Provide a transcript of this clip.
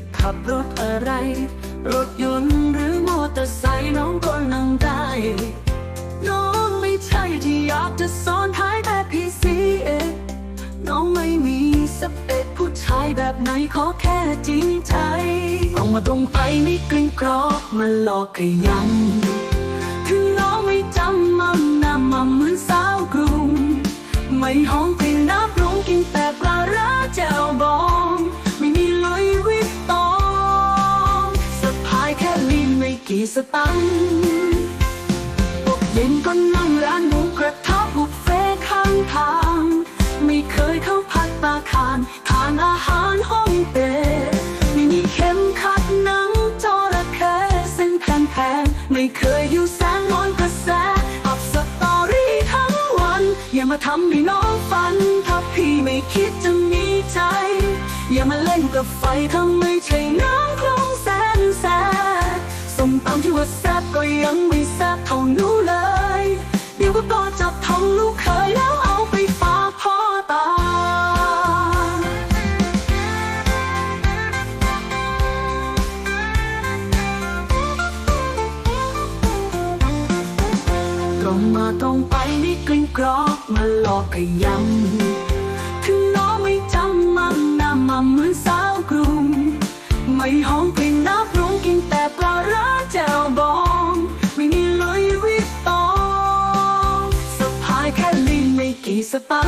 จะขับรถอะไร รถยนต์หรือมอเตอร์ไซค์น้องก็นั่งได้ น้องไม่ใช่ที่อยากจะซ้อนท้ายแบบพีซีเอน้องไม่มีสเปคผู้ชายแบบไหนขอแค่จริงใจตรงมาตรงไปไม่กลิ้งกรอกมาหลอกขยัน กี่สตังค์ตกเย็นก็นั่งร้านหมูกระทะบุฟเฟ่ข้างทาง ไม่เคยเข้าพัตตาคารทานอาหารห้องเต้ไม่มีเข็มขัดหนังจระเข้เส้นแพงๆไม่เคยอยู่แสงนอนกระแสอัพสตอรี่ทั้งวัน อย่ามาทำให้น้องฝัน ถ้าพี่ไม่คิดจะมีใจ อย่ามาเล่นกับไฟถ้าไม่ใช่ ก็ยังไม่แซ่บเท่าหนูเลย เดี๋ยวก็ต่อจับทองลูกเคยแล้วเอาไปฝากพ่อตา ตรงมาตรงไปไม่กลิ้งกรอกมาหลอกขยำถึงน้องไม่จำมันหน้ามันเหมือนสาวกรุง ไม่ห้องเพลงนับรุงกินแต่ปลาร้าแจ่วบอง สตังค์